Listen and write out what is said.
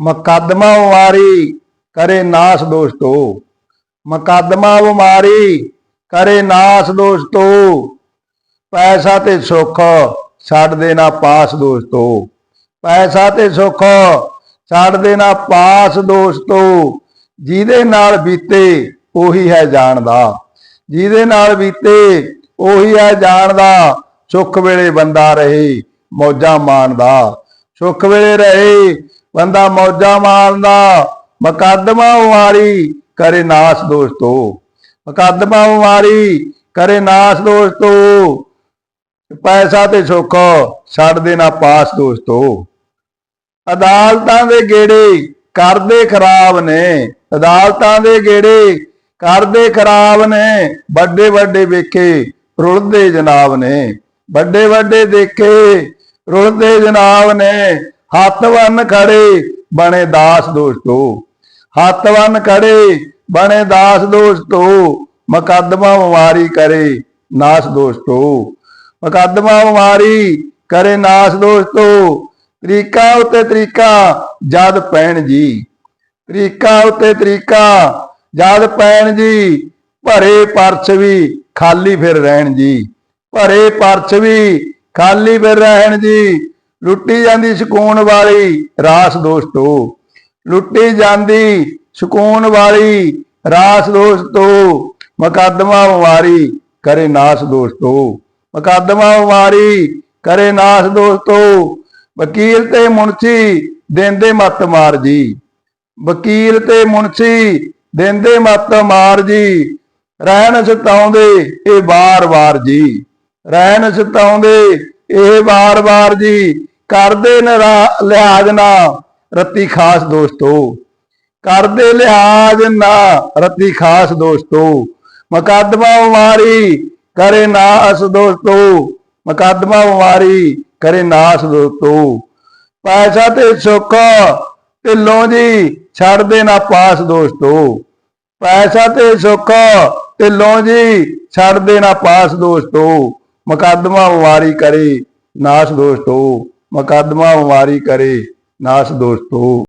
ਮੁਕੱਦਮਾ ਵਾਰੀ ਕਰੇ ਨਾਸ ਦੋਸਤੋ ਮੁਕੱਦਮਾ ਬਿਮਾਰੀ ਕਰੇ ਨਾਸ ਦੋਸਤੋ ਪੈਸਾ ਤੇ ਸੁੱਖ ਛੱਡ ਦੇਣਾ ਪਾਸ ਦੋਸਤੋ ਪੈਸਾ ਤੇ ਸੁੱਖ ਛੱਡ ਦੇਣਾ ਪਾਸ ਦੋਸਤੋ ਜਿਹਦੇ ਨਾਲ ਬੀਤੇ, ਉਹੀ ਹੈ ਜਾਣਦਾ ਜਿਹਦੇ ਨਾਲ ਬੀਤੇ, ਉਹੀ ਹੈ ਜਾਣਦਾ ਸੁੱਖ ਵੇਲੇ ਬੰਦਾ ਰਹੇ, ਮੌਜਾਂ ਮਾਣਦਾ। ਸੁੱਖ ਵੇਲੇ ਰਹੇ ਬੰਦਾ ਮੌਜਾਂ ਮਾਰਦਾ। ਮੁਕੱਦਮਾ ਵਾਰੀ ਕਰੇ ਨਾਸ ਦੋਸਤੋ ਮੁਕੱਦਮਾ ਵਾਰੀ ਕਰੇ ਨਾਸ ਦੋਸਤੋ ਪੈਸਾ ਤੇ ਸੁੱਖ ਛੱਡ ਦੇ ਨਾ ਪਾਸ ਦੋਸਤੋ ਅਦਾਲਤਾਂ ਦੇ ਗੇੜੇ ਕਰਦੇ ਖਰਾਬ ਨੇ। ਅਦਾਲਤਾਂ ਦੇ ਗੇੜੇ ਕਰਦੇ ਖਰਾਬ ਨੇ। ਵੱਡੇ ਵੱਡੇ ਵੇਖੇ ਰੁਲਦੇ ਜਨਾਬ ਨੇ। ਵੱਡੇ ਵੱਡੇ ਦੇਖੇ ਰੁਲਦੇ ਜਨਾਬ ਨੇ। ਹੱਥ ਵੰਨ ਖੜੇ ਬਣੇ ਦਾਸ ਦੋਸਤੋ। ਹੱਥ ਵੰਨ ਖੜੇ ਬਣੇ ਦਾਸ ਦੋਸਤੋ। ਮੁਕੱਦਮਾ ਬਿਮਾਰੀ ਕਰੇ ਨਾਸ ਦੋਸਤੋ। ਮੁਕੱਦਮਾ ਬਿਮਾਰੀ ਕਰੇ ਨਾਸ ਦੋਸਤੋ। ਤਰੀਕਾ ਉਤੇ ਤਰੀਕਾ ਜਦ ਪੈਣ ਜੀ। ਤਰੀਕਾ ਉਤੇ ਤਰੀਕਾ ਜਦ ਪੈਣ ਜੀ। ਭਰੇ ਪਰਸ ਵੀ ਖਾਲੀ ਫਿਰ ਰਹਿਣ ਜੀ। ਭਰੇ ਪਰਸ ਵੀ ਖਾਲੀ ਫਿਰ ਰਹਿਣ ਜੀ। ਲੁੱਟੀ ਜਾਂਦੀ ਸਕੂਨ ਵਾਲੀ, ਰਾਸ ਦੋਸਤੋ। ਲੁੱਟੀ ਜਾਂਦੀ ਸਕੂਨ ਵਾਲੀ, ਰਾਸ ਦੋਸਤੋ। ਮੁਕੱਦਮਾ ਵਾਰੀ ਕਰੇ ਨਾਸ ਦੋਸਤੋ। ਮੁਕੱਦਮਾ ਬਿਮਾਰੀ ਕਰੇ ਨਾਸ ਦੋਸਤੋ। ਵਕੀਲ ਤੇ ਮੁਨਸ਼ੀ ਦੇਂਦੇ ਮੱਤ ਮਾਰ ਜੀ। ਵਕੀਲ ਤੇ ਮੁਨਸ਼ੀ ਦਿੰਦੇ ਮੱਤ ਮਾਰ ਜੀ। ਰਹਿਣ ਸਤਾਉਂਦੇ ਇਹ ਵਾਰ-ਵਾਰ ਜੀ। ਰਹਿਣ ਸਤਾਉਂਦੇ ਇਹ ਵਾਰ-ਵਾਰ ਜੀ ਕਰਦੇ ਨਰਾ- ਲਿਹਾਜ਼ ਨਾ, ਰੱਤੀ ਖਾਸ ਦੋਸਤੋ। ਕਰਦੇ ਲਿਹਾਜ਼ ਨਾ, ਰੱਤੀ ਖਾਸ ਦੋਸਤੋ। ਮੁਕੱਦਮਾ ਬਿਮਾਰੀ ਕਰੇ ਨਾਸ ਦੋਸਤੋ। ਮੁਕੱਦਮਾ ਬਿਮਾਰੀ ਕਰੇ ਨਾਸ ਦੋਸਤੋ। ਪੈਸਾ ਤੇ ਸੁੱਖ ਢਿੱਲੋਂ ਜੀ ਛੱਡ ਦੇ ਨਾ ਪਾਸ ਦੋਸਤੋ। ਪੈਸਾ ਤੇ ਸੁੱਖ ਢਿੱਲੋਂ ਜੀ ਛੱਡ ਦੇ ਨਾ ਪਾਸ ਦੋਸਤੋ। ਮੁਕੱਦਮਾ ਵਾਰੀ ਕਰੇ ਨਾਸ ਦੋਸਤੋ। ਮੁਕੱਦਮਾ ਵਾਰੀ ਕਰੇ ਨਾਸ ਦੋਸਤੋ।